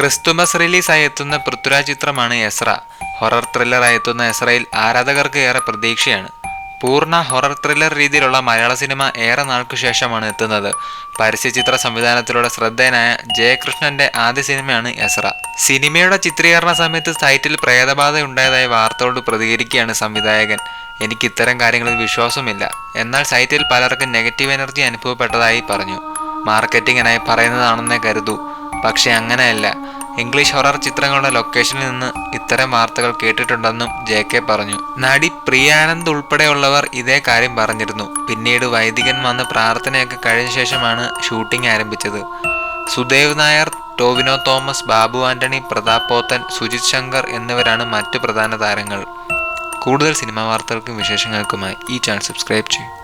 Christmas റിലീസായി എത്തുന്ന പൃഥ്വിരാജ് ചിത്രമാണ് എസ്ര. ഹൊറർ ത്രില്ലറായി എത്തുന്ന എസ്രയിൽ ആരാധകർക്ക് ഏറെ പ്രതീക്ഷയാണ്. പൂർണ ഹൊറർ ത്രില്ലർ രീതിയിലുള്ള മലയാള സിനിമ ഏറെ നാൾക്കു ശേഷമാണ് എത്തുന്നത്. പരസ്യചിത്ര സംവിധാനത്തിലൂടെ ശ്രദ്ധേയനായ ജയകൃഷ്ണന്റെ ആദ്യ സിനിമയാണ് എസ്ര. സിനിമയുടെ ചിത്രീകരണ സമയത്ത് സൈറ്റിൽ പ്രേതബാധ ഉണ്ടായതായി വാർത്തയോട് പ്രതികരിക്കുകയാണ് സംവിധായകൻ. എനിക്ക് ഇത്തരം കാര്യങ്ങളിൽ വിശ്വാസമില്ല എന്നാൽ സൈറ്റിൽ പലർക്കും നെഗറ്റീവ് എനർജി അനുഭവപ്പെട്ടതായി പറഞ്ഞു. മാർക്കറ്റിങ്ങിനായി പറയുന്നതാണെന്നേ കരുതൂ. പക്ഷെ അങ്ങനെയല്ല. ഇംഗ്ലീഷ് ഹൊറർ ചിത്രങ്ങളുടെ ലൊക്കേഷനിൽ നിന്ന് ഇത്തരം വാർത്തകൾ കേട്ടിട്ടുണ്ടെന്നും ജെ കെ പറഞ്ഞു. നടി പ്രിയാനന്ദ് ഉൾപ്പെടെയുള്ളവർ ഇതേ കാര്യം പറഞ്ഞിരുന്നു. പിന്നീട് വൈദികൻ വന്ന് പ്രാർത്ഥനയൊക്കെ കഴിഞ്ഞ ശേഷമാണ് ഷൂട്ടിംഗ് ആരംഭിച്ചത്. സുദേവ് നായർ ടോവിനോ തോമസ് ബാബു ആന്റണി പ്രതാപ് പോത്തൻ സുജിത് ശങ്കർ എന്നിവരാണ് മറ്റു പ്രധാന താരങ്ങൾ. കൂടുതൽ സിനിമാ വാർത്തകൾക്കും വിശേഷങ്ങൾക്കുമായി ഈ ചാനൽ സബ്സ്ക്രൈബ് ചെയ്യും.